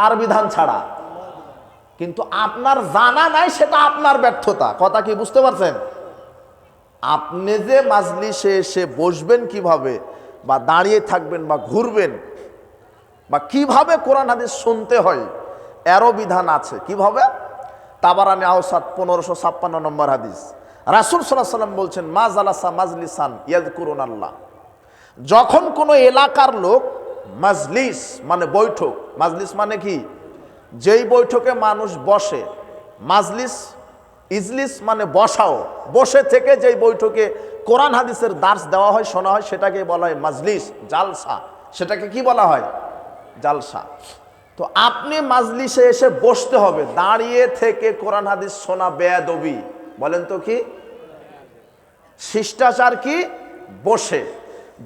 কার বিধান ছাড়া? কিন্তু আপনার জানা নাই সেটা আপনার ব্যর্থতা। কথা কি বুঝতে পারছেন? আপনি যে মাজলিসে এসে বসবেন কীভাবে, বা দাঁড়িয়ে থাকবেন, বা ঘুরবেন, বা কীভাবে কোরআন হাদিস শুনতে হয়, এরও বিধান আছে। কীভাবে? তাবারানি আওসাদ পনেরোশো ছাপ্পান্ন নম্বর হাদিস। রাসুল সাল্লাহ সাল্লাম বলছেন মাজ আলাসা মাজলিসান ইয়াদ করুন আল্লাহ যখন কোনো এলাকার লোক মাজলিস মানে বৈঠক। মাজলিস মানে কি? যেই বৈঠকে মানুষ বসে, মাজলিস, ইজলিস মানে বসাও। বসে থেকে যেই বৈঠকে কোরআন হাদিসের দার্স দেওয়া হয়, শোনা হয়, সেটাকে বলা হয় মাজলিস, জালসা। সেটাকে কি বলা হয়? জালসা। তো আপনি মাজলিসে এসে বসতে হবে, দাঁড়িয়ে থেকে কোরআন হাদিস শোনা বেয়াদবি। বলেন তো কি? শিষ্টাচার কি? বসে।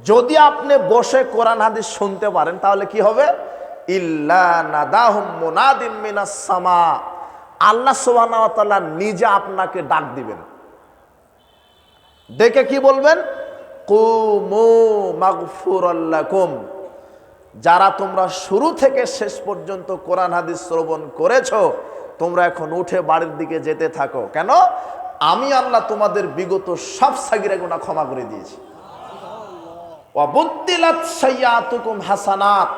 যদি আপনি বসে কোরআন হাদিস শুনতে পারেন, তাহলে কি হবে? সামা। আল্লাহ তাআলা নিজে আপনাকে ডাক দিবেন। ডেকে কি বলবেন? কুমু যারা তোমরা শুরু থেকে শেষ পর্যন্ত কোরআন হাদিস শ্রবণ করেছ, তোমরা এখন উঠে বাড়ির দিকে যেতে থাকো। কেন? আমি আল্লাহ তোমাদের বিগত সব সাগিরা গুণা ক্ষমা করে দিয়েছি। অবুদ্দিলাত সাইয়াতুকুম হাসানাত।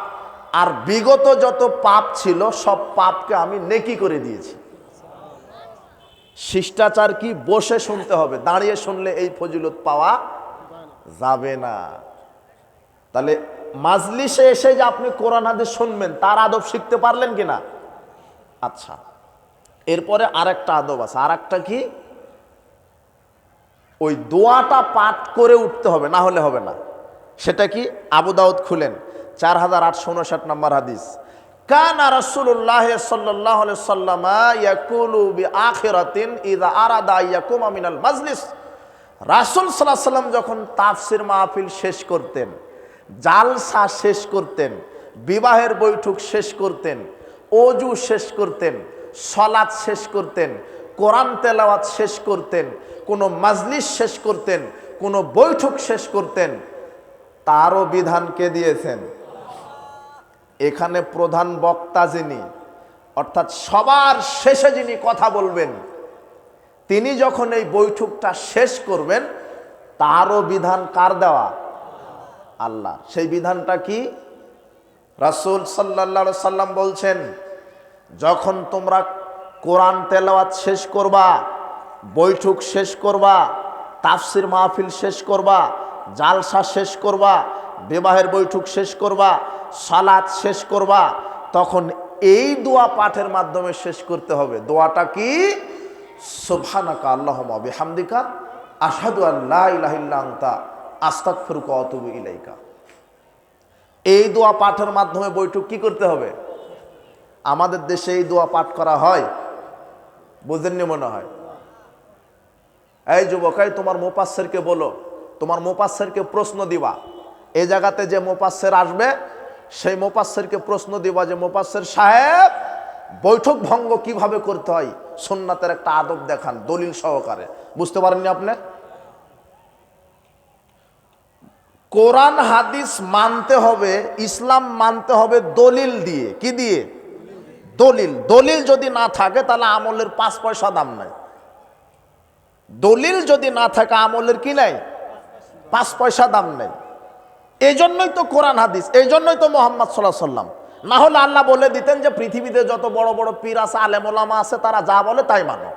আর বিগত যত পাপ ছিল, সব পাপকে আমি নেকি করে দিয়েছি। শিষ্টাচার কি বসে শুনতে হবে, দাঁড়িয়ে শুনলে এই ফজিলত পাওয়া যাবে না। তাহলে মাজলিসে এসে যে আপনি কোরআন হাদিস শুনবেন, তার আদব শিখতে পারলেন কিনা আচ্ছা এরপরে আরেকটা আদব আছে। আর একটা কি? ওই দোয়াটা পাঠ করে উঠতে হবে, না হলে হবে না। সেটা কি? আবু দাউদ খুলেন। চার হাজার আটশো উনষাট নম্বর হাদিস। কানা রাসূলুল্লাহ সাল্লাল্লাহু আলাইহি সাল্লাম মাজলিস। রাসূল সাল্লাল্লাহু সাল্লাম যখন তাফসির মাহফিল শেষ করতেন, জালসা শেষ করতেন, বিবাহের বৈঠক শেষ করতেন, অজু শেষ করতেন, সলাৎ শেষ করতেন, কোরআন তেলাওয়াত শেষ করতেন, কোনো মাজলিস শেষ করতেন, কোনো বৈঠক শেষ করতেন তারও বিধান কে দিয়েছেন? এখানে প্রধান বক্তা যিনি, অর্থাৎ সবার শেষে যিনি কথা বলবেন, তিনি যখন এই বৈঠকটা শেষ করবেন, তারও বিধান কার দেওয়া? আল্লাহ। সেই বিধানটা কি? রাসূল সাল্লাল্লাহু সাল্লাম বলছেন, যখন তোমরা কোরআন তেলাওয়াত শেষ করবা, বৈঠক শেষ করবা, তাফসির মাহফিল শেষ করবা জালসা শেষ করবা, বিবাহের বৈঠক শেষ করবা, সালাদ শেষ করবা, তখন এই দোয়া পাঠের মাধ্যমে শেষ করতে হবে। দোয়াটা কি? সুবহানাকা আল্লাহুম্মা বিহামদিকা, আশহাদু আল্লা ইলাহা ইল্লা আনতা, আস্তাগফিরুকা ইলাইকা। এই দোয়া পাঠের মাধ্যমে বৈঠক কি করতে হবে? আমাদের দেশে এই দোয়া পাঠ করা হয়, বুঝেননি মনে হয়? এই যুবক, এই তোমার মোপাস্সেরকে বলো তোমার মোপাস্সেরকে প্রশ্ন দিবা। এই জায়গাতে যে মোপাস্সের আসবে, সেই মোপাস্সেরকে প্রশ্ন দিবা যে মোপাস্সের সাহেব, বৈঠক ভঙ্গ কীভাবে করতে হয়? সোননাথের একটা আদব দেখান, দলিল সহকারে। বুঝতে পারেননি আপনি? কোরআন, হাদিস মানতে হবে, ইসলাম মানতে হবে দলিল দিয়ে। কি দিয়ে? দলিল। দলিল যদি না থাকে, তাহলে আমলের পাঁচ পয়সা দাম নাই। দলিল যদি না থাকে, আমলের কি নাই? পাঁচ পয়সা দাম নেই। এই জন্যই তো কোরআন হাদিস এই জন্যই তো মোহাম্মদ সাল্লাহ সাল্লাম না হলে আল্লাহ বলে দিতেন যে পৃথিবীতে যত বড় বড় পীর আছে, আলেমোলামা আছে, তারা যা বলে তাই মানো।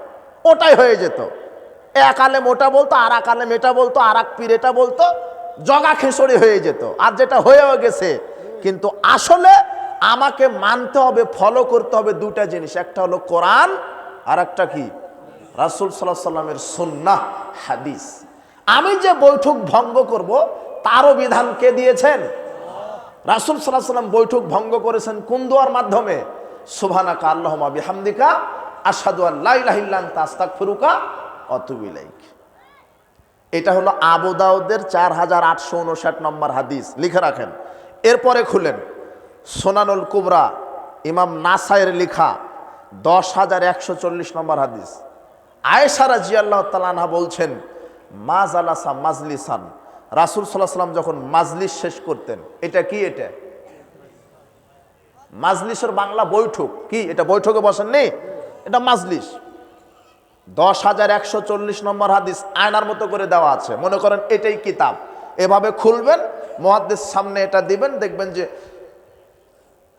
ওটাই হয়ে যেত। এক আলেম ওটা বলতো আর এক আলেম এটা বলতো আর এক পীর এটা বলতো, জগা খেসড়ি হয়ে যেত। আর যেটা হয়েও গেছে, কিন্তু আসলে আমাকে মানতে হবে ফলো করতে হবে দুটা জিনিস। একটা হলো কোরআন আর একটা কি? রাসুল সাল্লাহ সাল্লামের সুন্নাহ, হাদিস। আমি যে বৈঠক ভঙ্গ করব, তারও বিধান কে দিয়েছেন? রাসুল সাল্লাহ সাল্লাম বৈঠক ভঙ্গ করেছেন কোন দোয়ার মাধ্যমে? সুবহানাকা আল্লাহুম্মা বিহামদিকা, আশহাদু আল্লা ইলাহা ইল্লা আনতা, আস্তাগফিরুকা ওয়া আতুবু ইলাইক। এটা হলো আবু দাউদের চার হাজার আটশো উনষাট নম্বর হাদিস, লিখে রাখেন। এরপরে খুলেন, সোনানুল কুবরা, ইমাম নাসাইয়ের লিখা, দশ হাজার একশো চল্লিশ নম্বর হাদিস। আয়েশারা জিয়াল্লাহ তালানহা বলছেন মাজ আলাসা মাজলিসান। রাসুল সাল্লাহ সাল্লাম যখন মাজলিস শেষ করতেন, এটা কি এটা? মাজলিসের বাংলা বৈঠক। কি, এটা বৈঠকে বসেন নেই এটা মাজলিস। দশ হাজার একশো চল্লিশ নম্বর হাদিস আয়নার মতো করে দেওয়া আছে। মনে করেন এটাই কিতাব। এভাবে খুলবেন মহাদ্দেশ সামনে এটা দিবেন, দেখবেন যে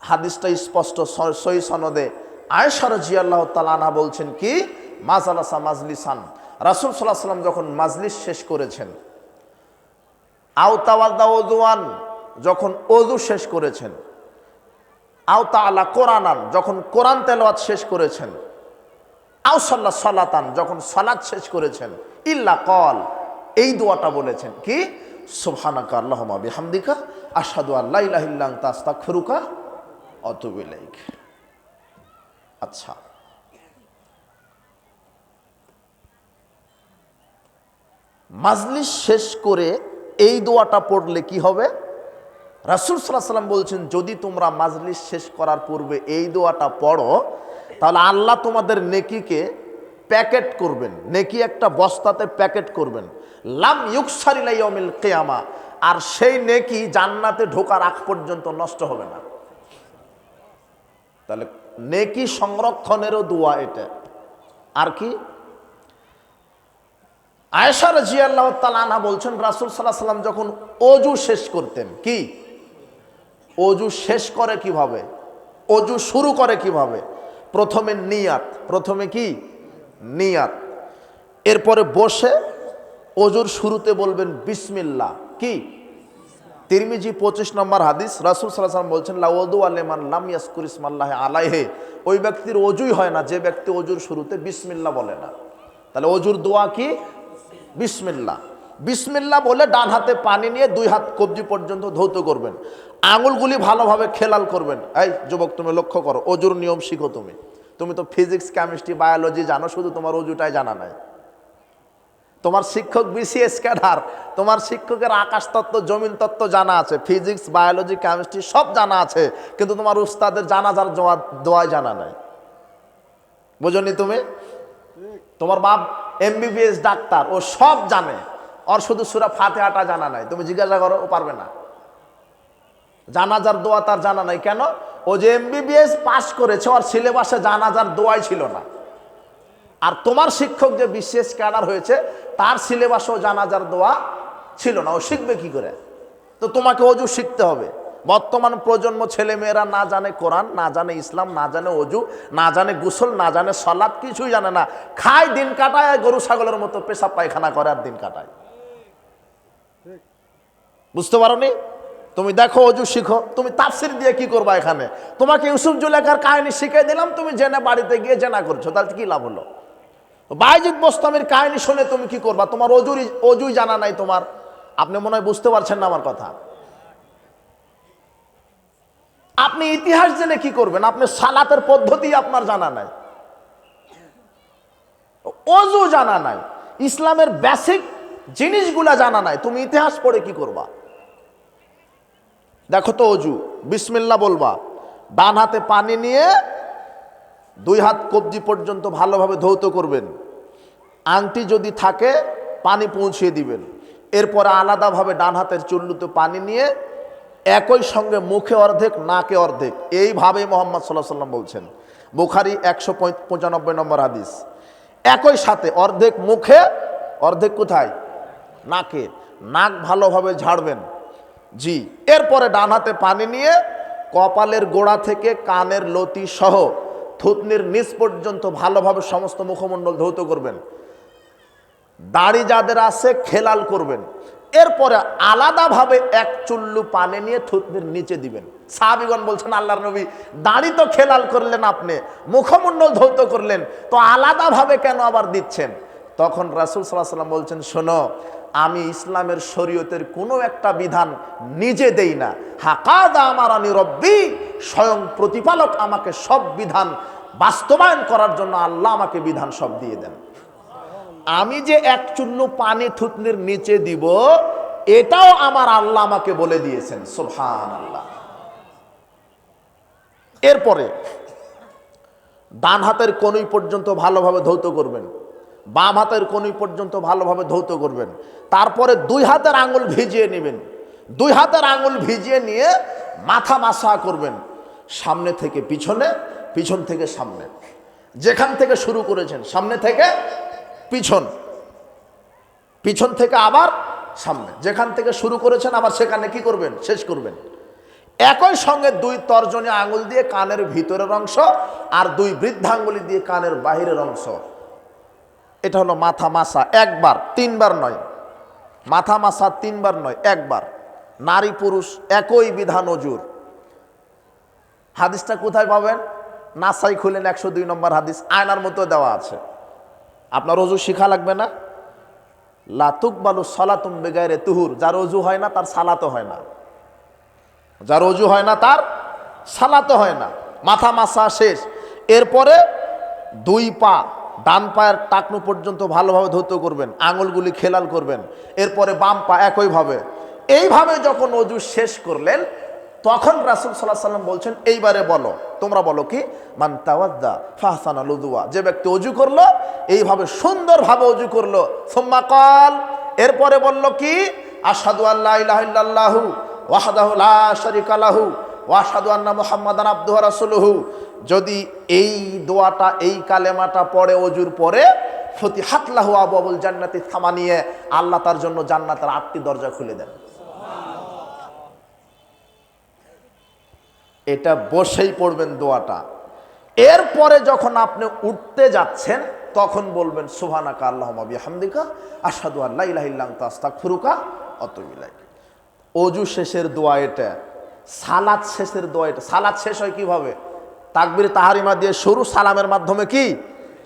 হাদিসটা স্পষ্ট সই সনদে আয়েশার জিয়াল্লাহ তালানা বলছেন কি? মাজালাসা মাজলিসান। রাসুল সাল্লাহ সাল্লাম যখন মাজলিস শেষ করেছেন আওতাওয়াদা ওদুয়ান যখন অজু শেষ করেছেন, আওতা আলা কোরআনান যখন কোরআন তেলাওয়াত শেষ করেছেন আউসাল্লা সালাতান যখন সালাত শেষ করেছেন, ইল্লা কল এই দোয়াটা বলেছেন কি? সুবহানাকা আল্লাহুম্মা বিহামদিকা, আশহাদু আল্লা ইলাহা ইল্লা আনতা, আস্তাগফিরুকা, ওয়া আতুবু আচ্ছা। মাজলিস শেষ করে এই দোয়াটা পড়লে কি হবে? রাসুল সাল্লাহ সাল্লাম বলছেন, যদি তোমরা মাজলিস শেষ করার পূর্বে এই দোয়াটা পড়ো, তাহলে আল্লাহ তোমাদের নেকিকে প্যাকেট করবেন। নেকি একটা বস্তাতে প্যাকেট করবেন। লাম ইউকসারিলাইমিল কেয়ামা আর সেই নেকি জান্নাতে ঢোকার আগ পর্যন্ত নষ্ট হবে না। তাহলে নেকি সংরক্ষণেরও দোয়া এটা। আর কি? আয়েশা রাজি আল্লাহ তালা বলছেন, রাসুল সাল্লাহ সাল্লাম যখন অজু শেষ করতেন, কি? অজু শেষ করে কীভাবে? অজু শুরু করে কীভাবে? প্রথমে নিয়াত, প্রথমে কি? নিয়াত। এরপরে বসে অজুর শুরুতে বলবেন বিসমিল্লা কি? তিরমিজি পঁচিশ নম্বর হাদিস, রাসুল সাল্লাহ সাল্লাম বলছেন লাউদু আলেমান লাম ইয়াসকুর ইসমাল্লাহ আলাইহে। ওই ব্যক্তির অজুই হয় না, যে ব্যক্তি অজুর শুরুতে বিসমিল্লা বলে না। তাহলে অজুর দোয়া কি? বিসমিল্লা বিসমিল্লা বলে ডান হাতে পানি নিয়ে দুই হাত কবজি পর্যন্ত ধৌত করবেন। আঙুলগুলি ভালোভাবে খেলাল করবেন। এই যুবক, তুমি লক্ষ্য করো, অজুর নিয়ম শিখো তুমি। তুমি তো ফিজিক্স কেমিস্ট্রি বায়োলজি জানো, শুধু তোমার অজুটাই জানা নাই। তোমার শিক্ষক বিসিএস ক্যাডার, তোমার শিক্ষকের আকাশ তত্ত্ব, জমিন তত্ত্ব জানা আছে। ফিজিক্স বায়োলজি কেমিস্ট্রি সব জানা আছে, কিন্তু তোমার উস্তাদের জানাজার দোয়াই জানা নাই। বুঝনি তুমি? তোমার বাপ এমবিবিএস ডাক্তার, ও সব জানে। ওর শুধু সুরা ফাতেহাটা জানা নাই। তুমি জিজ্ঞাসা করো, ও পারবে না। জানাজার দোয়া তার জানা নাই। কেন? ও যে এমবিবিএস পাস করেছে, ওর সিলেবাসে জানাজার দোয়াই ছিল না। আর তোমার শিক্ষক যে বিশেষ ক্যাডার হয়েছে, তার সিলেবাসও জানাজার দোয়া ছিল না। ও শিখবে কি করে? তো তোমাকে অজু শিখতে হবে। বর্তমান প্রজন্ম ছেলে মেয়েরা না জানে কোরআন, না জানে ইসলাম, না জানে অজু না জানে গোসল, না জানে সলাদ কিছুই জানে না। খায়, দিন কাটায়, গরু, ছাগলের মতো পেশাব পায়খানা করে আর দিন কাটায়। বুঝতে পারো নি তুমি দেখো অজু শিখো। তুমি তাফসির দিয়ে কি করবা এখানে? তোমাকে ইউসুফ জুলেখার কাহিনী শিখিয়ে দিলাম, তুমি জেনে বাড়িতে গিয়ে জেনা করছ, তাহলে কি লাভ হলো? বাইজিদ বোস্তামের কাহিনী শুনে তুমি কি করবা? তোমার অজুরি অজুই জানা নাই তোমার। আপনি মনে হয় বুঝতে পারছেন না আমার কথা। আপনি ইতিহাস জেনে কি করবেন? আপনি সালাতের পদ্ধতি আপনার জানা নাই। অজু জানা নাই। ইসলামের বেসিক জিনিসগুলা জানা নাই। তুমি ইতিহাস পড়ে কি করবা? দেখো তো অজু বিসমিল্লা বলবা। ডান হাতে পানি নিয়ে দুই হাত কবজি পর্যন্ত ভালোভাবে ধৌত করবেন। আংটি যদি থাকে, পানি পৌঁছিয়ে দিবেন। এরপরে আলাদাভাবে ডান হাতের চুল্লুতে পানি নিয়ে একই সঙ্গে মুখে অর্ধেক, নাকে অর্ধেক। এইভাবে মোহাম্মদ সাল্লাহ সাল্লাম বলছেন। বুখারি একশো পঁচানব্বই নম্বর হাদিস। একই সাথে অর্ধেক মুখে, অর্ধেক কোথায়? নাকে। নাক ভালোভাবে ঝাড়বেন। জি। এরপরে ডান হাতে পানি নিয়ে কপালের গোড়া থেকে কানের লতি সহ থুতনির নিচ পর্যন্ত ভালোভাবে সমস্ত মুখমণ্ডল ধৌত করবেন। দাড়ি যাদের আছে, খেলাল করবেন। এরপরে আলাদাভাবে এক চুল্লু পানি নিয়ে থুতনির নিচে দিবেন। সাহাবিগণ বলছেন, আল্লাহর নবী, দাড়ি তো খেলাল করলেন আপনি, মুখমণ্ডল ধৌত করলেন, তো আলাদাভাবে কেন আবার দিচ্ছেন? তখন রাসুল সাল্লাহ সাল্লাম বলছেন, শোনো, আমি ইসলামের শরীয়তের কোনো একটা বিধান নিজে দেই না। হাকাদা আমার আনি রব্বি, স্বয়ং প্রতিপালক আমাকে সব বিধান বাস্তবায়ন করার জন্য আল্লাহ আমাকে বিধান সব দিয়ে দেন। আমি যে এক চুল্লু পানি থুতনির নিচে দিব, এটাও আমার আল্লাহ আমাকে বলে দিয়েছেন সোফান আল্লাহ এরপরে ডান হাতের কনুই পর্যন্ত ভালোভাবে ধৌত করবেন বাম হাতের কনুই পর্যন্ত ভালোভাবে ধৌত করবেন, তারপরে দুই হাতের আঙুল ভিজিয়ে নেবেন, দুই হাতের আঙুল ভিজিয়ে নিয়ে মাথা মাসা করবেন, সামনে থেকে পিছনে, পিছন থেকে সামনে। যেখান থেকে শুরু করেছেন, সামনে থেকে পিছন। পিছন থেকে আবার সামনে। যেখান থেকে শুরু করেছেন, আবার সেখানে কি করবেন? শেষ করবেন। একই সঙ্গে দুই তর্জনী আঙুল দিয়ে কানের ভিতরের অংশ আর দুই বৃদ্ধাঙ্গুলি দিয়ে কানের বাহিরের অংশ। এটা হলো মাথা মাসা, একবার, তিনবার নয়। মাথা মাসা তিনবার নয়, একবার। নারী পুরুষ একই বিধান অজুর। হাদিসটা কোথায় পাবেন? নাসাই খুলেন একশো দুই নম্বর হাদিস, আয়নার মতো দেওয়া আছে। আপনার অজু শিখা লাগবে না? লাতুক বালু সলাতুম বেগাইরে তুহুর। যার অজু হয় না, তার সালাতো হয় না। যার অজু হয় না, তার সালাতো হয় না। মাথা মাসা শেষ। এরপরে দুই পা, ডান পায়ের টাকনু পর্যন্ত ভালোভাবে ধৌত করবেন। আঙুলগুলি খেলাল করবেন। এরপরে বাম পা একইভাবে। এইভাবে যখন অজু শেষ করলেন তখন রাসুল সাল্লাহ সাল্লাম বলছেন, এইবারে বলো, তোমরা বলো কি? মান তাওয়াদ্দা ফাহসানা লুদুয়া। যে ব্যক্তি অজু করল, এইভাবে সুন্দরভাবে অজু করল। সোম্মা কল এরপরে বলল কি? আসাদু আল্লাহ ইল্লাল্লাহু লা ওয়াসাদু আন্না মুহাম্মাদান আবদুহু ওয়া রাসূলুহু। যদি এই দোয়াটা, এই কালেমাটা পড়ে অজুর পরে ফতি হাতলাহু আবু আবুল জান্নাতি থামানিয়ে আল্লাহ তার জন্য জান্নাতের আটটি দরজা খুলে দেন। এটা বসেই পড়বেন দোয়াটা। এরপরে যখন আপনি উঠতে যাচ্ছেন, তখন বলবেন, সুবহানাকা আল্লাহুম্মা বিহামদিকা, আশহাদু আল্লা ইলাহা ইল্লা আনতা আস্তাগফিরুকা ওয়া আতুবু ইলাইক। অজু শেষের দোয়া এটা, সালাদ শেষের দোয়া এটা। সালাদ শেষ হয় কীভাবে? তাকবির তাহারিমা দিয়ে শুরু সালামের মাধ্যমে কি?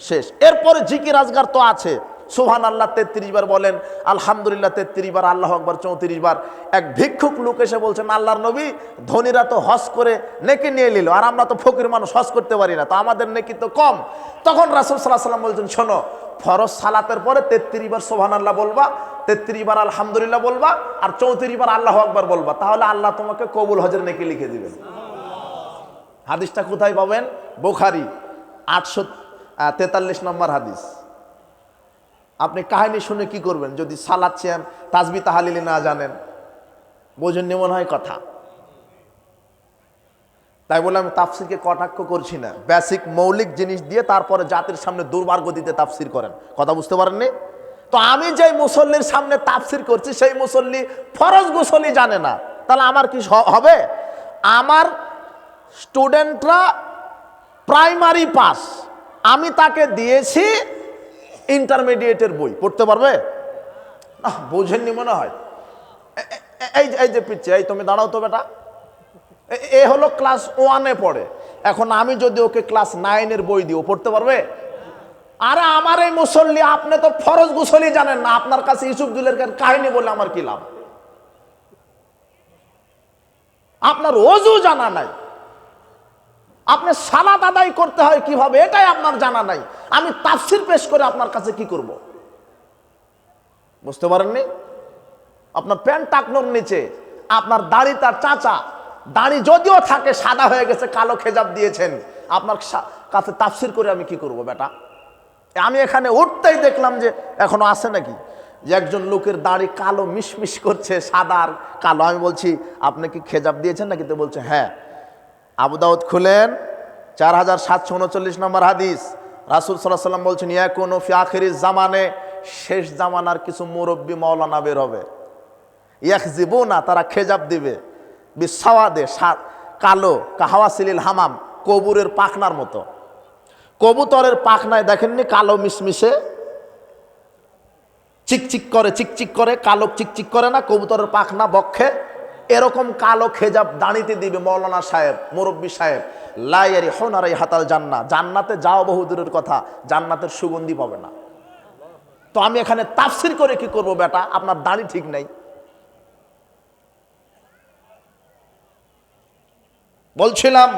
শেষ। এরপরে জিকির আজগার তো আছে। সোহান আল্লাহ তেত্রিশ বার বলেন, আলহামদুলিল্লাহ, তেত্রিশ বার, আল্লাহ আকবর, চৌত্রিশ বার। এক ভিক্ষুক লোক এসে বলছেন, আল্লাহর নবী, ধনীরা তো হস করে নেকি নিয়ে নিল, আর আমরা তো ফকির মানুষ হস করতে পারি না, তো আমাদের নেকি তো কম। তখন রাসুল সাল্লাহ সাল্লাম বলছেন, শোনো, ফরজ সালাতের পরে তেত্রিশ বার সোহান আল্লাহ বলবা, তেত্রিশ বার আলহামদুলিল্লাহ বলবা, আর চৌত্রিশ বার আল্লাহ আকবর বলবা, তাহলে আল্লাহ তোমাকে কবুল হজের নেকি লিখে দিবেন। হাদিসটা কোথায় পাবেন? বোখারি, আটশো তেতাল্লিশ নম্বর হাদিস। কাহিনী শুনে কি করবেন? যদি সালাদ সালাচ্ছেন তাজবি তাহালিলি না জানেন, বোঝেন মনে হয় কথা। তাই বলে আমি তাফসিরকে কটাক্ষ করছি না। বেসিক মৌলিক জিনিস দিয়ে তারপরে জাতির সামনে দুর্বার গতিতে তাফসির করেন। কথা বুঝতে পারেননি? তো আমি যেই মুসল্লির সামনে তাফসির করছি, সেই মুসল্লি ফরজ গোসলি জানে না। তাহলে আমার কি হবে? আমার স্টুডেন্টরা প্রাইমারি পাস। আমি তাকে দিয়েছি ইন্টারমিডিয়েটের বই, পড়তে পারবে? না, বোঝেননি মনে হয়। এই যে- এই যে পিচ্ছে এই তুমি দাঁড়াও তো বেটা। এ- হলো ক্লাস ওয়ানে পড়ে। এখন আমি যদি ওকে ক্লাস নাইনের বই দিই, ও পড়তে পারবে? আরে আমার এই মুসল্লি, আপনি তো ফরজ গুসলি জানেন না, আপনার কাছে ইউসুফ দুলের কাহিনী বলে আমার কি লাভ? আপনার অজু জানা নাই। আপনি সালাদ আদায় করতে হয় কীভাবে, এটাই আপনার জানা নাই। আমি তাফসির পেশ করে আপনার কাছে কি করব? বুঝতে পারেননি? আপনার প্যান্ট টাকনোর নিচে, আপনার দাড়ি তার চাচা, দাড়ি যদিও থাকে, সাদা হয়ে গেছে, কালো খেজাব দিয়েছেন। আপনার কাছে তাফসির করে আমি কি করব বেটা? আমি এখানে উঠতেই দেখলাম যে, এখনও আছে নাকি? যে একজন লোকের দাড়ি কালো মিশমিশ করছে, সাদা আর কালো। আমি বলছি, আপনি কি খেজাব দিয়েছেন নাকি? তো বলছে হ্যাঁ। আবু দাউদ খুলেন, চার হাজার সাতশো উনচল্লিশ নম্বর হাদিস। রাসুল সাল্লাহ সাল্লাম বলছেন ইয়া কোনো ফিয়াখিরি জামানে, শেষ জামানার কিছু মুরব্বী মৌলানা বের হবে। ইয়াক জীবও না তারা খেজাব দিবে। বিসাওয়াদে সা- কালো কাহাওয়া সিলিল হামাম, কবুরের পাখনার মতো। কবুতরের পাখনায় দেখেননি কালো মিশমিশে? চিকচিক করে চিকচিক করে, কালো চিকচিক করে না? কবুতরের পাখনা বক্ষে এরকম কালো খেজাব দাঁড়িতে দিবে মৌলানা সাহেব, মুরব্বী সাহেব। লাইয়ারি হোনারাই হাতাল জান্না জান্নাতে যাও বহু দূরের কথা, জান্নাতের সুগন্ধি পাবে না। তো আমি এখানে তাফসির করে কি করব বেটা? আপনার দাড়ি ঠিক নাই। বলছিলাম,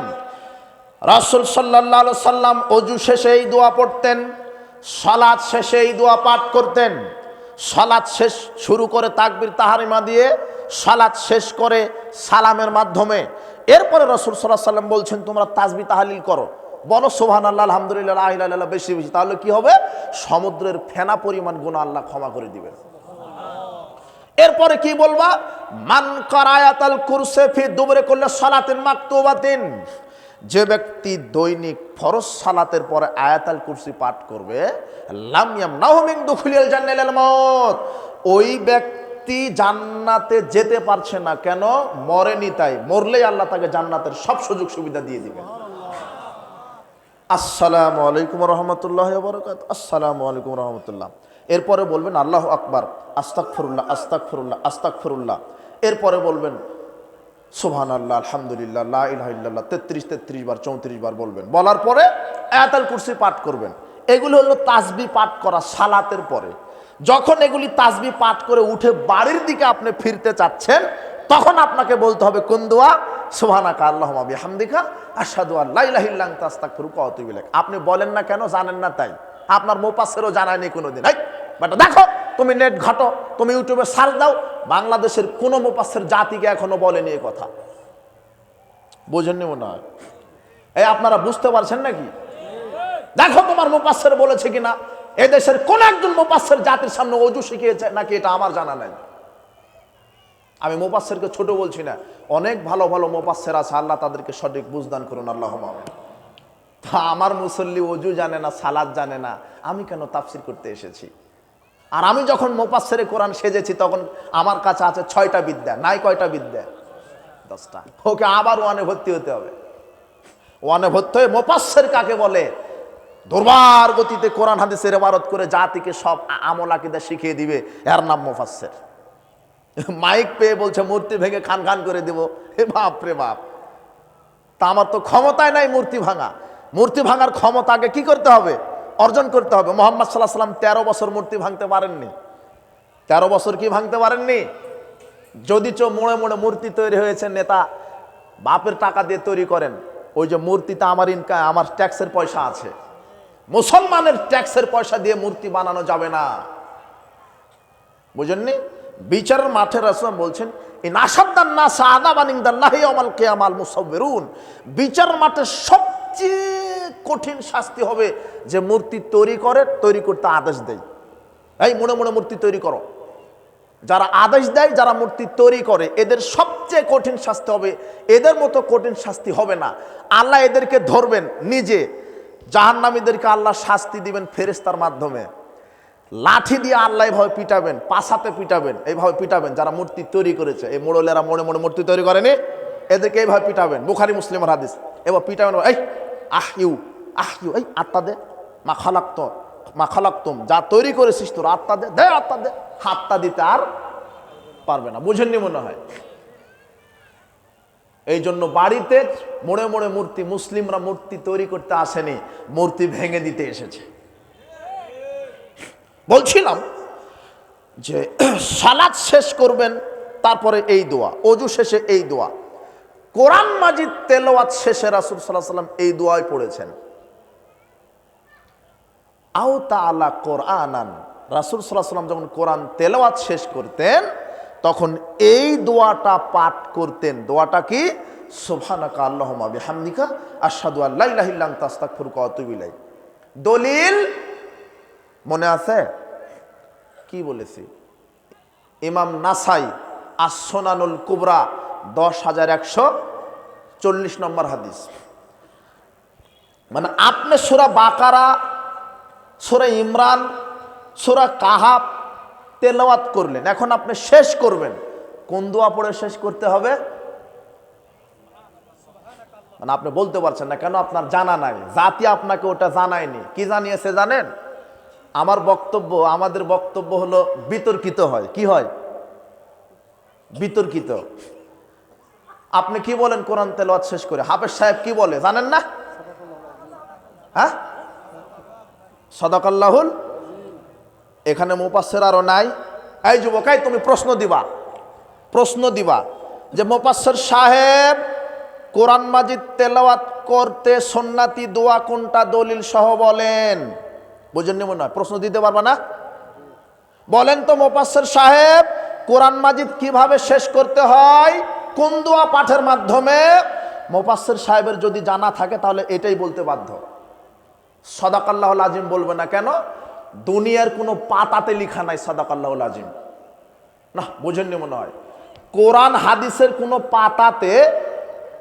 রাসুল সাল্লাহ সাল্লাম অজু শেষে এই দোয়া পড়তেন, সালাদ শেষে এই দোয়া পাঠ করতেন। সালাদ শেষ শুরু করে তাকবির তাহারিমা দিয়ে সালাদ শেষ করে সালামের মাধ্যমে। এরপরে রসুল সাল্লাহ সাল্লাম বলছেন, তোমরা তাজবি তাহালিল করো। বলো সোহান আল্লাহ আলহামদুলিল্লাহ আহিল্লাহ বেশি বেশি। তাহলে কি হবে? সমুদ্রের ফেনা পরিমাণ গুণ আল্লাহ ক্ষমা করে দিবেন। এরপরে কি বলবা? মান করায়াতাল কুরসে ফি দুবরে করলে সালাতিন মাকতুবাতিন। যে ব্যক্তি দৈনিক ফরজ সালাতের পরে আয়াতাল কুরসি পাঠ করবে, লাম ইয়ামনাহু দুখুলিল জান্নাতিল মাউত। ওই ব্যক্তি জান্নাতে যেতে পারছে না কেন? মরেনি তাই। মরলেই আল্লাহ তাকে জান্নাতের সব সুযোগ সুবিধা দিয়ে দিবেন। আসসালামু আলাইকুম রহমতুল্লাহ বরকাত আসসালামু আলাইকুম রহমতুল্লাহ। এরপরে বলবেন, আল্লাহ আকবার। আস্তাক ফরুল্লাহ আস্তাক ফরুল্লাহ আস্তাক ফরুল্লাহ এরপরে বলবেন সুবহান আল্লাহ আলহামদুলিল্লাহ তেত্রিশ তেত্রিশ বার, চৌত্রিশ বার বলবেন। বলার পরে আয়াতাল কুরসি পাঠ করবেন। এগুলো হলো তাসবি পাঠ করা সালাতের পরে। যখন এগুলি তাজবি পাঠ করে উঠে বাড়ির দিকে আপনি ফিরতে চাচ্ছেন, তখন আপনাকে বলতে হবে, কোন দোয়া? সুবহানাকা আল্লাহ বিহামদিকা, আশহাদু আল্লা ইলাহা ইল্লা আনতা আস্তাগফিরুকা ওয়া আতুবু আপনি বলেন না কেন? জানেন না তাই। আপনার মোপাসেরও জানায়নি কোনোদিন। এই বাটা দেখো তুমি নেট ঘাটো, তুমি ইউটিউবে সার্চ দাও, বাংলাদেশের কোনো মোপাসের জাতিকে এখনও বলেনি এ কথা। বোঝেননি মনে হয়? এই আপনারা বুঝতে পারছেন নাকি? দেখো তোমার মোপাসের বলেছে কিনা। এদেশের কোন একজন মোপাসের জাতির সামনে অজু শিখিয়েছে নাকি এটা আমার জানা নাই। আমি মোপাসেরকে ছোট বলছি না। অনেক ভালো ভালো মোপাসের আছে, আল্লাহ তাদেরকে সঠিক বুঝদান করুন, আল্লাহ তা আমার মুসল্লি অজু জানে না, সালাদ জানে না। আমি কেন তাফসির করতে এসেছি? আর আমি যখন মোপাসেরে কোরআন সেজেছি, তখন আমার কাছে আছে ছয়টা বিদ্যা। নাই কয়টা বিদ্যা? দশটা। ওকে আবার ওয়ানে ভর্তি হতে হবে। ওয়ানে ভর্তি হয়ে মোপাসের কাকে বলে? দুর্বার গতিতে কোরআন হাদিসের ইবারত করে জাতিকে সব আমল, আকিদা শিখিয়ে দিবে। এর নাম মোফাসের মাইক পেয়ে বলছে, মূর্তি ভেঙে খান খান করে দেব। হে বাপ রে বাপ। তা আমার তো ক্ষমতায় নাই মূর্তি ভাঙা। মূর্তি ভাঙার ক্ষমতাকে কি করতে হবে? অর্জন করতে হবে। মোহাম্মদ সাল্লাহ সাল্লাম তেরো বছর মূর্তি ভাঙতে পারেননি। তেরো বছর কি ভাঙতে পারেননি? যদি চো মোড়ে মোড়ে মূর্তি তৈরি হয়েছে, নেতা বাপের টাকা দিয়ে তৈরি করেন, ওই যে মূর্তিতে আমার ইনকাম আমার ট্যাক্সের পয়সা আছে। মুসলমানের ট্যাক্সের পয়সা দিয়ে মূর্তি বানানো যাবে না। বুঝেননি? বিচারের মাঠে রাসূল বলছেন বিচার মাঠে সবচেয়ে কঠিন শাস্তি হবে যে মূর্তি তৈরি করে, তৈরি করতে আদেশ দেয়। এই, মনে মনে মূর্তি তৈরি করো। যারা আদেশ দেয়, যারা মূর্তি তৈরি করে, এদের সবচেয়ে কঠিন শাস্তি হবে। এদের মতো কঠিন শাস্তি হবে না। আল্লাহ এদেরকে ধরবেন নিজে। জাহান্নামীদেরকে আল্লাহ শাস্তি দিবেন ফেরেস্তার মাধ্যমে। লাঠি দিয়ে আল্লাহ এভাবে পিটাবেন পাশাতে পিটাবেন এইভাবে পিটাবেন, যারা মূর্তি তৈরি করেছে। এই মোড়লেরা মোড়ে মোড়ে মূর্তি তৈরি করেনি, এদেরকে এইভাবে পিটাবেন। বুখারি, মুসলিমের হাদিস। এবার পিটাবেন এই আহ ইউ আহ ইউ এই আত্মা দে, মা খালাক তো, মা খালাক তুম, যা তৈরি করেছিস তোর আত্মা দে দে আত্মা দে। হাতটা দিতে আর পারবে না, বুঝেননি মনে হয়? এই জন্য বাড়িতে মোড়ে মোড়ে মূর্তি, মুসলিমরা মূর্তি তৈরি করতে আসেনি, মূর্তি ভেঙে দিতে এসেছে। বলছিলাম যে, সালাদ শেষ করবেন, তারপরে এই দোয়া, অজু শেষে এই দোয়া। কোরআন মাজিদ তেলাওয়াত শেষে রাসুল সাল্লাহ সাল্লাম এই দোয়াই পড়েছেন। আও তালা কোরআনান। রাসুল সাল্লাহ সাল্লাম যখন কোরআন তেলাওয়াত শেষ করতেন, তখন এই দোয়াটা পাঠ করতেন। দোয়াটা কি? সোভানাকা আল্লাহমা বিহামদিকা আসাদু আল্লাহ ইলাহিল্লাং তাস্তাকফুরকা অতুবিলাই দলিল মনে আছে? কি বলেছি? ইমাম নাসাই আসনানুল কুবরা, দশ হাজার একশো চল্লিশ নম্বর হাদিস। মানে আপনি সুরা বাকারা, সুরা ইমরান, সুরা কাহাব তেলাওয়াত করলেন, এখন আপনি শেষ করবেন। কোন দোয়া পড়ে শেষ করতে হবে? মানে আপনি বলতে পারছেন না, কেন আপনার জানা নাই? জাতি আপনাকে ওটা জানায়নি। কি জানিয়েছে জানেন? আমার বক্তব্য, আমাদের বক্তব্য হলো বিতর্কিত হয়। কি হয়? বিতর্কিত। আপনি কি বলেন কোরআন তেলাওয়াত শেষ করে? হাফেজ সাহেব কি বলে? জানেন না? হ্যাঁ? সদাকাল্লাহুল। এখানে মোপাসের আরও নাই। এই যুবকাই তুমি প্রশ্ন দিবা। প্রশ্ন দিবা যে মোপাসের সাহেব, কোরআন মাজিদ তেলাওয়াত করতে সন্ন্যাতি দোয়া কোনটা দলিল সহ বলেন? বুঝেননি মনে হয়। প্রশ্ন দিতে পারবা না? বলেন তো মোপাসের সাহেব, কোরআন মাজিদ কীভাবে শেষ করতে হয়? কোন দোয়া পাঠের মাধ্যমে? মোপাসের সাহেবের যদি জানা থাকে তাহলে এটাই বলতে বাধ্য। সদাকাল্লাহ আজিম বলবে না কেন? দুনিয়ার কোনো পাতাতে লিখা নাই সদাকাল্লাহ আজিম না, বুঝেননি মনে হয়। কোরআন, হাদিসের কোনো পাতাতে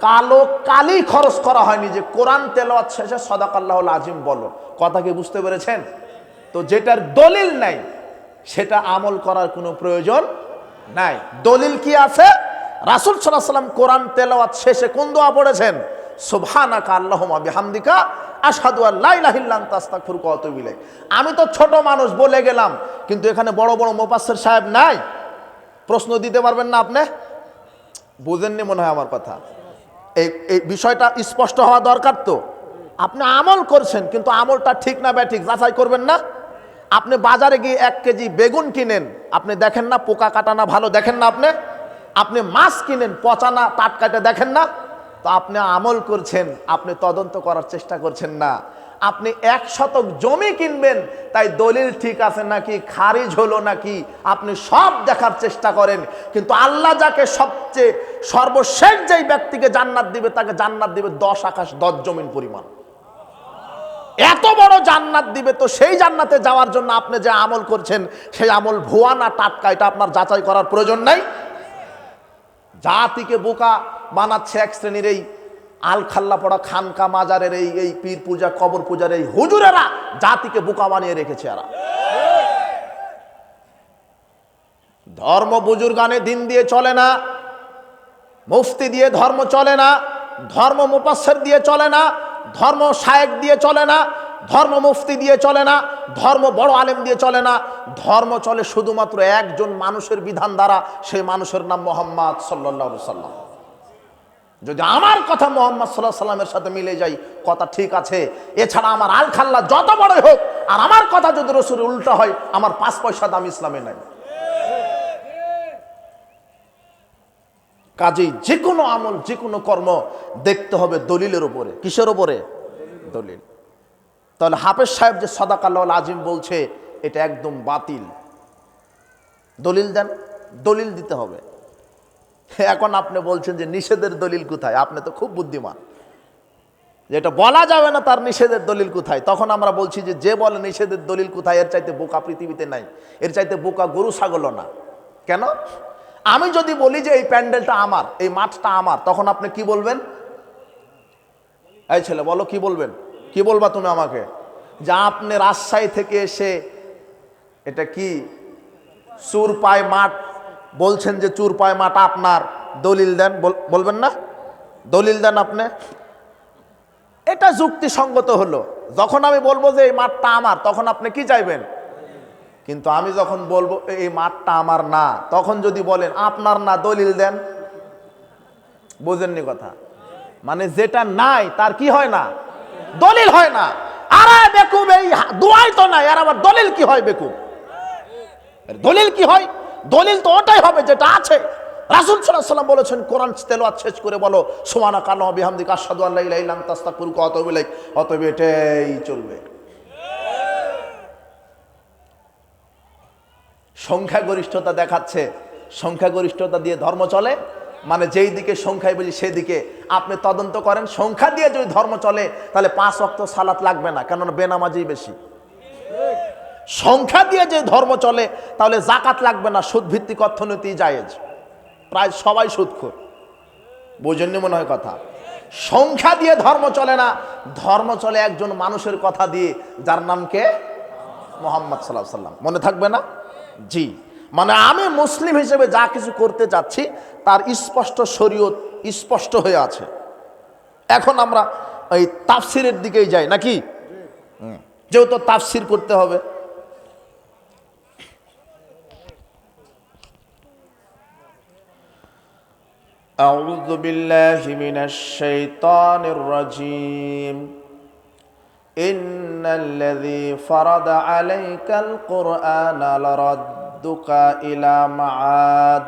কালো কালি খরচ করা হয়নি যে কোরআন তেলাওয়াত শেষে সদাকাল্লাহ আজিম বলো। কথা কি বুঝতে পেরেছেন? তো যেটার দলিল নাই, সেটা আমল করার কোনো প্রয়োজন নাই। দলিল কি আছে? রাসুল সাল্লাম কোরআন তেলাওয়াত শেষে কোন দোয়া পড়েছেন? সুবহানাকা আল্লাহুম্মা বিহামদিকা আমি তো ছোট মানুষ, বলে গেলাম, কিন্তু এখানে বড় বড় মুফাসসির সাহেব নাই। প্রশ্ন দিতে পারবেন না আপনি? বুঝেননি মনে হয় আমার কথা। এই এই বিষয়টা স্পষ্ট হওয়া দরকার তো। আপনি আমল করছেন, কিন্তু আমলটা ঠিক না ব্যাঠিক, যাচাই করবেন না। আপনি বাজারে গিয়ে এক কেজি বেগুন কিনেন, আপনি দেখেন না পোকা কাটানা ভালো, দেখেন না আপনি। আপনি মাছ কিনেন পচানা টাটকাটা দেখেন না। তো আপনি আমল করছেন, আপনি তদন্ত করার চেষ্টা করছেন না। আপনি এক শতক জমি কিনবেন, তাই দলিল ঠিক আছে নাকি, খারিজ হলো নাকি, আপনি সব দেখার চেষ্টা করেন। কিন্তু আল্লাহ যাকে সবচেয়ে সর্বশেষ যেই ব্যক্তিকে জান্নাত দিবে, তাকে জান্নাত দিবে দশ আকাশ, দশ জমিন পরিমাণ। এত বড় জান্নাত দিবে তো সেই জান্নাতে যাওয়ার জন্য আপনি যে আমল করছেন, সেই আমল ভুয়া না টাটকা, এটা আপনার যাচাই করার প্রয়োজন নাই। জাতিকে বোকা বানাচ্ছে এক শ্রেণির এই আল খাল্লা পড়া খানকা মাজারের এই এই পীর পূজা, কবর পূজার এই হুজুরেরা জাতিকে বোকা বানিয়ে রেখেছে এরা। ধর্ম বুজুর্গানে দিন দিয়ে চলে না, মুফতি দিয়ে ধর্ম চলে না, ধর্ম মুপাসের দিয়ে চলে না, ধর্ম শায়েক দিয়ে চলে না, ধর্ম মুফতি দিয়ে চলে না, ধর্ম বড় আলেম দিয়ে চলে না, ধর্ম চলে শুধুমাত্র একজন মানুষের বিধান দ্বারা, সেই মানুষের নাম মোহাম্মদ সাল্লা সাল্লাম যদি আমার কথা মোহাম্মদ সাল্লাহ সাল্লামের সাথে মিলে যাই, কথা ঠিক আছে। এছাড়া আমার আল খাল্লা যত বড়ই হোক, আর আমার কথা যদি রসুর উল্টা হয়, আমার পাঁচ পয়সা দাম ইসলামে নাই। কাজেই যে কোনো আমল যে কোনো কর্ম দেখতে হবে দলিলের উপরে। কিসের উপরে? দলিল। তাহলে হাফেজ সাহেব যে সদাকাল্লাহ আজিম বলছে, এটা একদম বাতিল। দলিল দেন, দলিল দিতে হবে। এখন আপনি বলছেন যে নিষেধের দলিল কোথায়? আপনি তো খুব বুদ্ধিমান। যেটা বলা যাবে না তার নিষেধের দলিল কোথায়? তখন আমরা বলছি যে যে বলে নিষেধের দলিল কোথায়, এর চাইতে বোকা পৃথিবীতে নাই। এর চাইতে বোকা গরু ছাগলও না। কেন? আমি যদি বলি যে এই প্যান্ডেলটা আমার, এই মাঠটা আমার, তখন আপনি কি বলবেন? এই ছেলে, বলো কি বলবেন? কি বলবা তুমি আমাকে? যে আপনি রাজশাহী থেকে এসে এটা কি? সুর পায় মাঠ বলছেন যে চুর পায় মাঠ আপনার। দলিল দেন, বল- বলবেন না? দলিল দেন আপনি। এটা যুক্তিসঙ্গত হলো। যখন আমি বলব যে এই মাঠটা আমার, তখন আপনি কি চাইবেন? কিন্তু আমি যখন বলব এই মাঠটা আমার না, তখন যদি বলেন, আপনার না, দলিল দেন। বোঝেননি কথা। মানে যেটা নাই, তার কি হয় না? দলিল হয় না। আরে বেকুব, এই দোয়াই তো নাই। আর আমার দলিল কি হয় বেকুব? দলিল কি হয়? দলিল তো ওটাই হবে যেটা আছে। রাসুল সাল্লাম বলেছেন, কোরআন তেলোয়াত শেষ করে বলো সোমানা কানো বিহামদিক আসাদু আল্লাহ ইলাইলাম তাস্তাকুরুক অতএব ইলাইক। অতএব এটাই চলবে। সংখ্যাগরিষ্ঠতা দেখাচ্ছে, সংখ্যাগরিষ্ঠতা দিয়ে ধর্ম চলে মানে যেই দিকে সংখ্যায় বলি সেদিকে আপনি তদন্ত করেন, সংখ্যা দিয়ে যদি ধর্ম চলে, তাহলে পাঁচ অক্ত সালাত লাগবে না, কেননা বেনামাজি বেশি। সংখ্যা দিয়ে যে ধর্ম চলে, তাহলে জাকাত লাগবে না সুদ ভিত্তিক অর্থনীতি জায়েজ। প্রায় সবাই সুদখোর। বোঝেননি মনে হয় কথা? সংখ্যা দিয়ে ধর্ম চলে না, ধর্ম চলে একজন মানুষের কথা দিয়ে, যার নামকে মোহাম্মদ সাল্লাহ সাল্লাম মনে থাকবে না? জি। মানে আমি মুসলিম হিসেবে যা কিছু করতে যাচ্ছি, তার স্পষ্ট শরীয়ত স্পষ্ট হয়ে আছে। এখন আমরা এই তাফসিরের দিকেই যাই, নাকি? যেহেতু তাফসির করতে হবে। أعوذ بالله من الشيطان الرجيم إن الذي فرض عليك القرآن لردك إلى معاد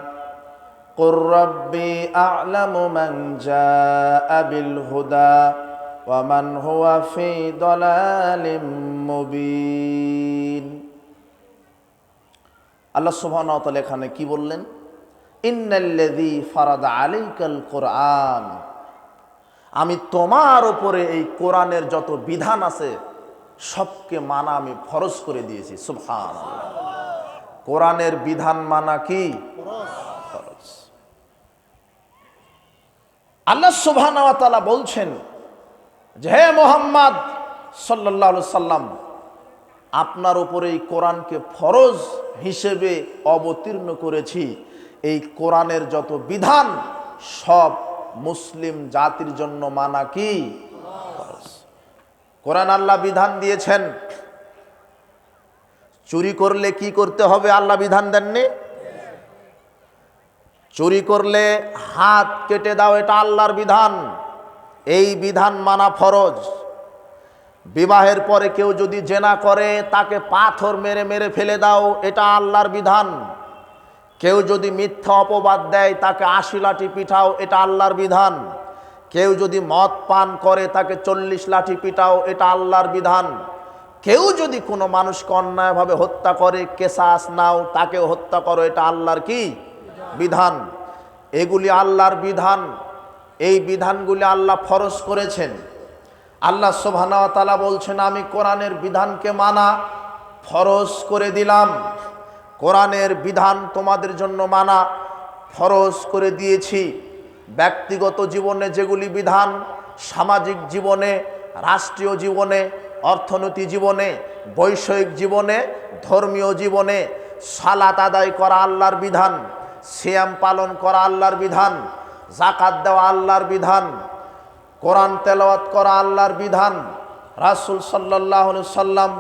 قل ربي أعلم من جاء بالهدى ومن هو في ضلال مبين আল্লাহ সুবহান এখানে কি বললেন কোরআন। আমি তোমার ওপরে এই কোরআনের যত বিধান আছে, সবকে মানা আমি ফরজ করে দিয়েছি সুবহান কোরআনের বিধান মানা কি? আল্লাহ সুবহানাহু বলছেন যে, হে মোহাম্মদ সাল্লাহ সাল্লাম আপনার উপরে এই কোরআনকে ফরজ হিসেবে অবতীর্ণ করেছি। এই কোরআনের যত বিধান, সব মুসলিম জাতির জন্য মানা কি। কোরআন আল্লাহ বিধান দিয়েছেন। চুরি করলে কি করতে হবে আল্লাহ বিধান দেননি? চুরি করলে হাত কেটে দাও, এটা আল্লাহর বিধান। এই বিধান মানা ফরজ। বিবাহের পরে কেউ যদি জেনা করে, তাকে পাথর মেরে মেরে ফেলে দাও, এটা আল্লাহর বিধান। কেউ যদি মিথ্যা অপবাদ দেয়, তাকে আশি লাঠি পিঠাও এটা আল্লাহর বিধান। কেউ যদি মদ পান করে, তাকে চল্লিশ লাঠি পিটাও, এটা আল্লাহর বিধান। কেউ যদি কোনো মানুষকে অন্যায়ভাবে হত্যা করে কেসাস নাও তাকেও হত্যা করো, এটা আল্লাহর কি? বিধান। এগুলি আল্লাহর বিধান। এই বিধানগুলি আল্লাহ ফরজ করেছেন। আল্লাহ সোভানা তালা বলছেন, আমি কোরআনের বিধানকে মানা, ফরজ করে দিলাম। কোরআনের বিধান তোমাদের জন্য মানা, ফরজ করে দিয়েছি। ব্যক্তিগত জীবনে যেগুলি বিধান, সামাজিক জীবনে, রাষ্ট্রীয় জীবনে অর্থনীতি জীবনে, বৈষয়িক জীবনে, ধর্মীয় জীবনে, সালাত আদায় করা আল্লাহর বিধান, সিয়াম পালন করা আল্লাহর বিধান জাকাত দেওয়া আল্লাহর বিধান, কোরআন তেলাওয়াত করা আল্লাহর বিধান, রাসুল সাল্লাহ সাল্লাম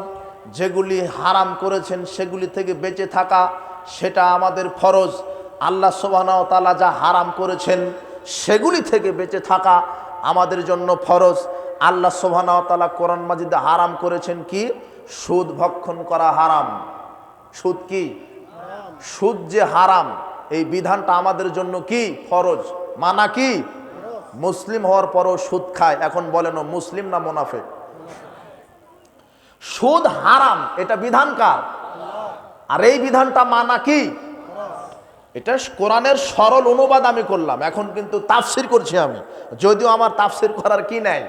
যেগুলি হারাম করেছেন, সেগুলি থেকে বেঁচে থাকা, সেটা আমাদের ফরজ। আল্লাহ সোবানাও তালা যা হারাম করেছেন, সেগুলি থেকে বেঁচে থাকা আমাদের জন্য ফরজ। আল্লাহ সোবানাও তালা কোরআন মাজিদে হারাম করেছেন কি? সুদ ভক্ষণ করা হারাম। সুদ কি? সুদ যে হারাম, এই বিধানটা আমাদের জন্য কি? ফরজ। মানা কি? মুসলিম হওয়ার পরও সুদ খায়। এখন বলেন মুসলিম না মোনাফে সুদ হারাম, এটা বিধান কার? আর এই বিধানটা মানা কি? এটা কোরআনের সরল অনুবাদ আমি করলাম, এখন কিন্তু তাফসির করছি আমি। যদিও আমার তাফসির করার কি নাই?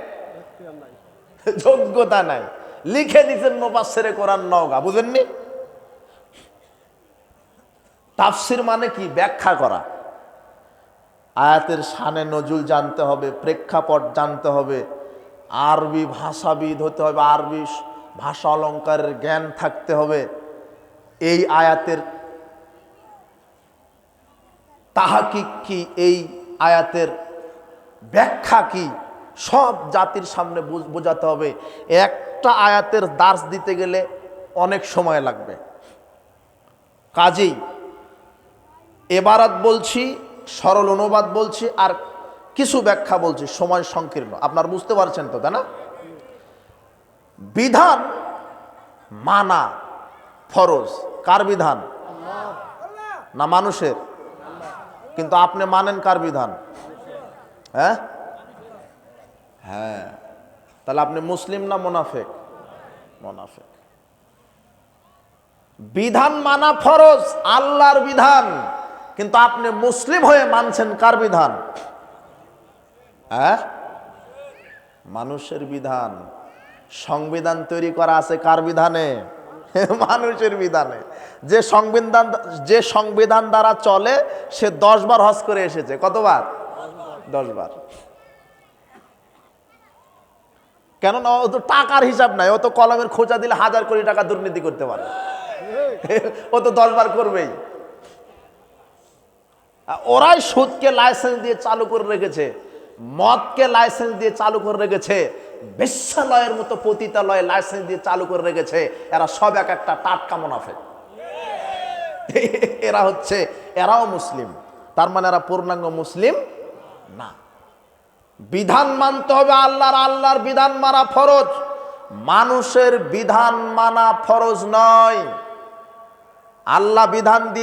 যোগ্যতা নাই। লিখে দিচ্ছেন মোপাসেরে কোরআন নওগা, বুঝেননি? তাফসির মানে কি? ব্যাখ্যা করা। আয়াতের সানে নজুল জানতে হবে, প্রেক্ষাপট জানতে হবে, আরবি ভাষাবিদ হতে হবে, আরবি ভাষা অলঙ্কারের জ্ঞান থাকতে হবে। এই আয়াতের তাহাকিক কি? এই আয়াতের ব্যাখ্যা কি? সব জাতির সামনে বুঝ- বোঝাতে হবে। একটা আয়াতের দাস দিতে গেলে অনেক সময় লাগবে। কাজেই এবারাত বলছি, সরল অনুবাদ বলছি, আর কিছু ব্যাখ্যা বলছি। সময় সংকীর্ণ। আপনার বুঝতে পারছেন তো, তাই না? বিধান মানা ফরজ। কার বিধান? না মানুষের। কিন্তু আপনি মানেন কার বিধান? হ্যাঁ? হ্যাঁ। তাহলে আপনি মুসলিম না মোনাফেক? মোনাফেক। বিধান মানা ফরজ, আল্লাহর বিধান। কিন্তু আপনি মুসলিম হয়ে মানছেন কার বিধান? হ্যাঁ? মানুষের বিধান। সংবিধান তৈরি করা আছে কার বিধানে? মানুষের বিধানে। যে সংবিধান যে সংবিধান দ্বারা চলে, সে দশ বার হজ করে এসেছে। কতবার? দশ বার। কেননা ও তো টাকার হিসাব নাই। ও তো কলমের খোঁজা দিলে হাজার কোটি টাকা দুর্নীতি করতে পারে। ও তো দশ বার করবেই। ওরাই সুদকে লাইসেন্স দিয়ে চালু করে রেখেছে। মদকে লাইসেন্স দিয়ে চালু করে রেখেছে। বেশ্যালয়ের মতো পতিতালয়ে লাইসেন্স দিয়ে চালু করে রেখেছে, এরা সব এক একটা টাটকা মুনাফে এরা হচ্ছে, এরাও মুসলিম। তার মানে এরা পূর্ণাঙ্গ মুসলিম না। বিধান মানতে হবে আল্লাহর আল্লাহর বিধান মানা ফরজ। মানুষের বিধান মানা ফরজ নয়। আল্লাহ বিধান দিয়ে